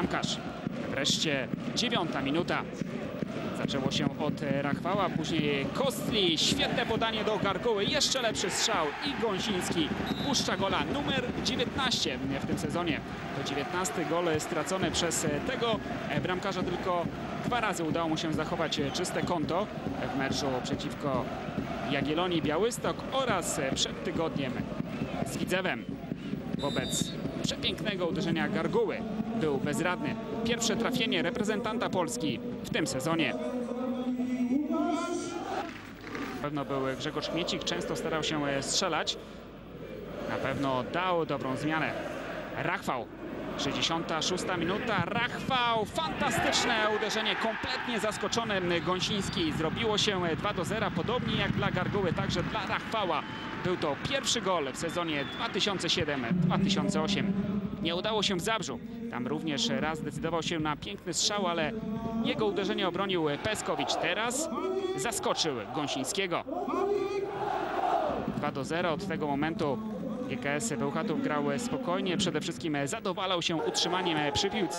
bramkarz. Wreszcie dziewiąta minuta. Zaczęło się od Rachwała, później Kostli, świetne podanie do Gargoły, jeszcze lepszy strzał i Gąsiński puszcza gola numer 19 w tym sezonie. To 19 gol stracony przez tego bramkarza, tylko dwa razy udało mu się zachować czyste konto w meczu przeciwko Jagiellonii Białystok oraz przed tygodniem z Widzewem wobec przepięknego uderzenia Garguły. Był bezradny. Pierwsze trafienie reprezentanta Polski w tym sezonie. Na pewno był Grzegorz Kmiecik, często starał się e, strzelać. Na pewno dał dobrą zmianę. Rachwał, 66 minuta. Rachwał, fantastyczne uderzenie, kompletnie zaskoczony Gąsiński. Zrobiło się 2 do 0, podobnie jak dla Garguły, także dla Rachwała. Był to pierwszy gol w sezonie 2007-2008. Nie udało się w Zabrzu. Tam również raz zdecydował się na piękny strzał, ale jego uderzenie obronił Peskowicz. Teraz zaskoczył Gąsińskiego. 2 do 0 od tego momentu GKS Bełchatów grał spokojnie, przede wszystkim zadowalał się utrzymaniem przy piłce.